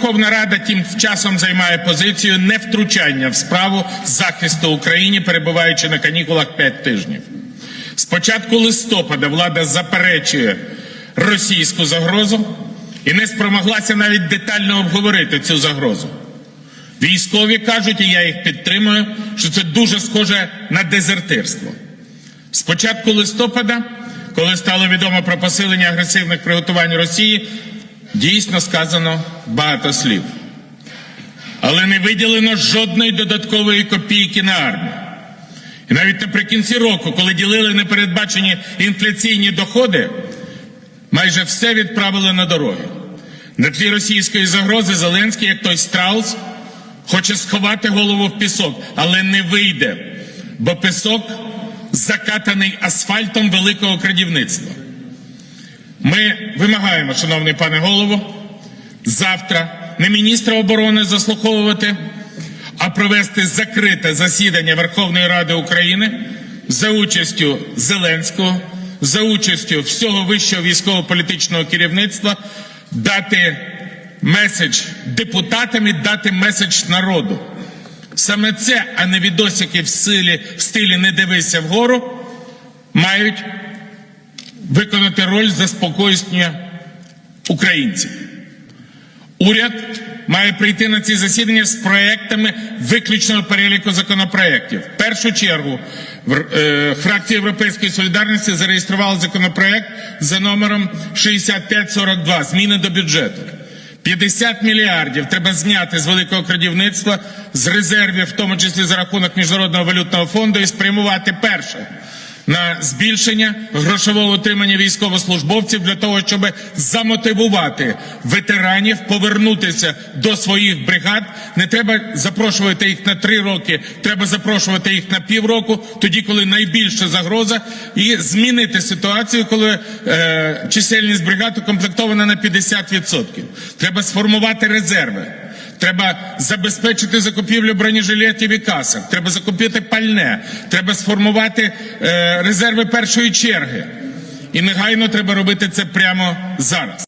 Верховна Рада тим часом займає позицію невтручання в справу захисту України, перебуваючи на канікулах 5 тижнів. З початку листопада влада заперечує російську загрозу і не спромоглася навіть детально обговорити цю загрозу. Військові кажуть, і я їх підтримую, що це дуже схоже на дезертирство. З початку листопада, коли стало відомо про посилення агресивних приготувань Росії, дійсно сказано багато слів. Але не виділено жодної додаткової копійки на армію. І навіть наприкінці року, коли ділили непередбачені інфляційні доходи, майже все відправили на дороги. На тлі російської загрози Зеленський, як той страус, хоче сховати голову в пісок, але не вийде, бо пісок закатаний асфальтом великого крадівництва. Ми вимагаємо, шановний пане голово, завтра не міністра оборони заслуховувати, а провести закрите засідання Верховної Ради України за участю Зеленського, за участю всього вищого військово-політичного керівництва, дати меседж депутатам і дати меседж народу. Саме це, а не відосики в стилі, в стилі не дивися вгору, мають виконати роль заспокоєння українців. Уряд має прийти на ці засідання з проектами виключного переліку законопроєктів. В першу чергу е, фракція Європейської солідарності зареєструвала законопроект за номером 6542 зміни до бюджету. 50 мільярдів треба зняти з великого крадівництва з резервів, в тому числі за рахунок міжнародного валютного фонду, і спрямувати перше на збільшення грошового утримання військовослужбовців для того, щоб замотивувати ветеранів повернутися до своїх бригад. Не треба запрошувати їх на три роки, треба запрошувати їх на півроку, тоді, коли найбільша загроза, і змінити ситуацію, коли е, чисельність бригад укомплектована на 50%. Треба сформувати резерви. Треба забезпечити закупівлю бронежилетів і касок. Треба закупити пальне. Треба сформувати е, резерви першої черги. І негайно треба робити це прямо зараз.